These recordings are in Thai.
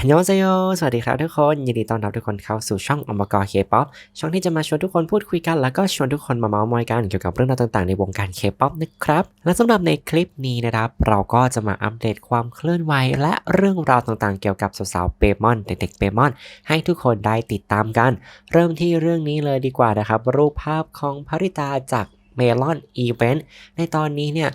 ฮันยองเซโยสวัสดีครับทุกคน ยินดีต้อนรับทุกคนเข้าสู่ช่องอมกรเคป๊อปช่องที่จะมาชวนทุกคนพูดคุยกัน แล้วก็ชวนทุกคนมาเมาส์มอยกันเกี่ยวกับเรื่องราวต่างๆในวงการเคป๊อปนะครับ และสำหรับในคลิปนี้นะครับ เราก็จะมาอัปเดตความเคลื่อนไหวและเรื่องราวต่างๆ เกี่ยวกับสาวๆเปมอนเด็กๆเปมอน ให้ทุกคนได้ติดตามกัน เริ่มที่เรื่องนี้เลยดีกว่านะครับ รูปภาพของภริตาจากเมลอนอีเวนต์ในตอนนี้เนี่ย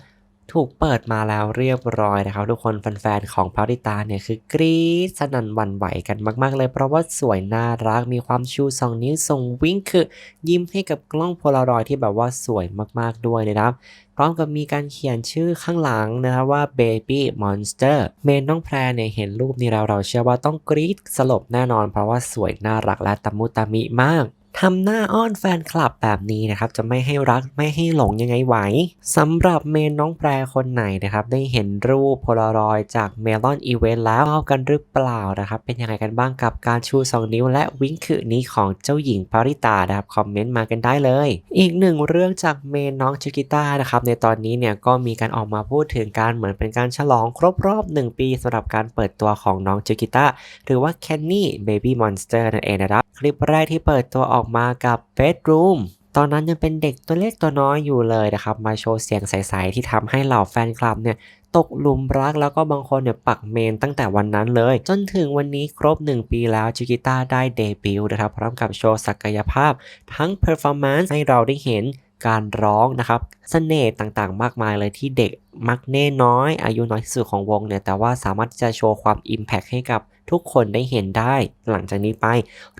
ถูกเปิดมาแล้วเรียบร้อยนะครับ ทุกคนแฟนๆของพาริตาเนี่ยคือกรี๊ดสนั่นหวั่นไหวกันมากๆเลยเพราะว่าสวยน่ารักมีความชูสองนิ้วส่งวิ่งคือยิ้มให้กับกล้องโพลารอยด์ที่แบบว่าสวยมากๆด้วยนะครับพร้อมกับมีการเขียนชื่อข้างหลังนะครับว่า Baby Monster เมนน้องแพรเนี่ยเห็นรูปนี้แล้วเราเชื่อว่าต้องกรี๊ดสลบแน่นอน เพราะว่าสวยน่ารักและตะมุตะมิมาก ทำหน้าอ้อนแฟนคลับแบบนี้นะครับ จะไม่ให้รักไม่ให้หลงยังไงไหวสำหรับเมนน้องแปรคนไหนนะครับ ได้เห็นรูปโพลารอยจากเมลอนอีเวนต์แล้วชอบกันหรือเปล่านะครับ เป็นยังไงกันบ้างกับการชู 2 นิ้ว และวิงคือนี้ของเจ้าหญิงปาริตานะครับ คอมเมนต์มากันได้เลย อีกหนึ่งเรื่องจากเมนน้องชิกิต้านะครับ ในตอนนี้เนี่ยก็มีการออกมาพูดถึงการเหมือนเป็นการฉลองครบรอบ 1 ปีสำหรับการเปิดตัวของน้องชิกิต้าหรือว่า Kenny Baby Monster นั่นเองนะครับ คลิปแรกที่เปิดตัวออกอกมากับ Bedroom ตอนนั้นยังเป็นเด็กตัวเล็กตัวน้อยอยู่เลยนะครับ มาโชว์เสียงใสๆที่ทำให้เหล่าแฟนคลับเนี่ยตกหลุมรักแล้วก็บางคนเนี่ยปักเมนตั้งแต่วันนั้นเลย จนถึงวันนี้ครบ 1 ปีแล้วจิกิต้าได้เดบิวต์นะครับ พร้อมกับโชว์ศักยภาพ ทั้งเพอร์ฟอร์แมนซ์ให้เราได้เห็นการร้องนะครับสเสน่ห์ต่างๆ มากมายเลยที่เด็กมักเน่น้อย อายุน้อยที่สุดของวงเนี่ยแต่ว่าสามารถที่จะโชว์ความ Impact ให้กับทุกคนได้เห็นได้หลังจากนี้ไป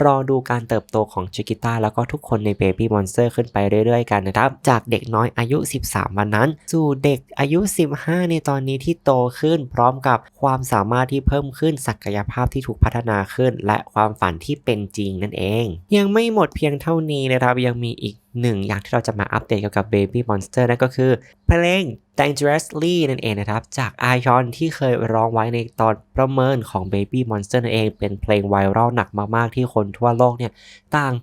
รอดูการเติบโตของจิกิต้าแล้วก็ทุกคนใน Baby Monster ขึ้นไปเรื่อยๆกันนะครับ จากเด็กน้อยอายุ 13 วันนั้น สู่เด็กอายุ 15 ในตอนนี้ที่โตขึ้น พร้อมกับความสามารถที่เพิ่มขึ้นศักยภาพที่ถูกพัฒนาขึ้น และความฝันที่เป็นจริงนั่นเอง ยังไม่หมดเพียงเท่านี้นะครับยังมีอีก หนึ่งอย่างที่เราจะมาอัปเดตเกี่ยวกับ Baby Monster นั่นก็คือ เพลง Dangerously นั่นเองนะครับ จาก i อ o n ที่เคยร้องไว้ในตอนประเมินของ Baby Monster นั่นเอง เป็นเพลงไวรัลหนักมาก ๆ ที่คนทั่วโลกเนี่ยต่าง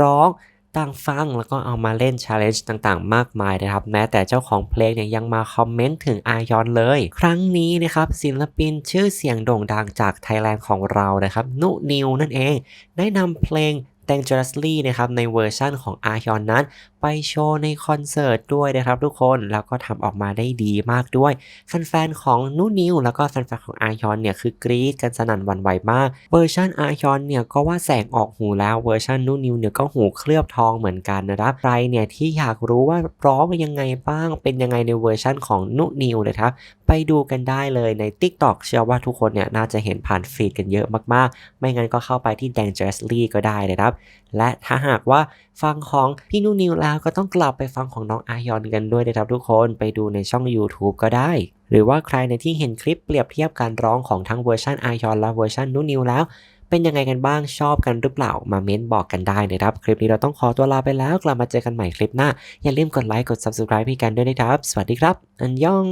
ร้องต่างฟังแล้วก็เอามาเล่น challenge ต่างๆ มากมายนะครับ แม้แต่เจ้าของเพลงเนี่ยยังมาคอมเมนต์ถึง i อ o n เลย ครั้งนี้นะครับศิลปินชื่อเสียงโด่งดังจากไทยแลนด์ของเรานะครับ นุนิวนั่นเอง ได้นำเพลง Dangerously นะครับในเวอร์ชั่นของ a r ยอนนั้น ไปโชว์ในคอนเสิร์ตด้วยนะครับทุกคนแล้วก็ทำออกมาได้ดีมากด้วยแฟนๆของนูนิวแล้วก็แฟนๆของ a r ยอนเนี่ยคือกรี๊ดกันสนั่นวันไหวมาก เวอร์ชัน a r ยอนเนี่ยก็ว่าแสงออกหูแล้วเวอร์ชันนูนิวเนี่ยก็หูเคลือบทองเหมือนกันนะครับใครเนี่ยที่อยากรู้ว่าร้องยังไงบ้าง เป็นยังไงในเวอร์ชันของนูนิวนะครับไปดูกันได้เลยใน TikTok เชื่อว่าทุกคนเนี่ยน่าจะเห็นผ่านฟีดกันเยอะมากๆ ไม่งั้นก็เข้าไปที่ Dangerously ก็ได้นะครับและถ้าหากว่าฟังของพี่นูนิวแล้วก็ต้องกลับไปฟังของน้องอายอนกันด้วยนะครับทุกคนไปดูในช่อง YouTube ก็ได้ หรือว่าใครในที่เห็นคลิปเปรียบเทียบการร้องของทั้งเวอร์ชันอายอนและเวอร์ชันนูนิวแล้วเป็นยังไงกันบ้างชอบกันหรือเปล่ามาเม้นบอกกันได้นะครับ คลิปนี้เราต้องขอตัวลาไปแล้วกลับมาเจอกันใหม่คลิปหน้า อย่าลืมกดไลค์กด Subscribe ให้กันด้วยนะครับ สวัสดีครับ อันยอง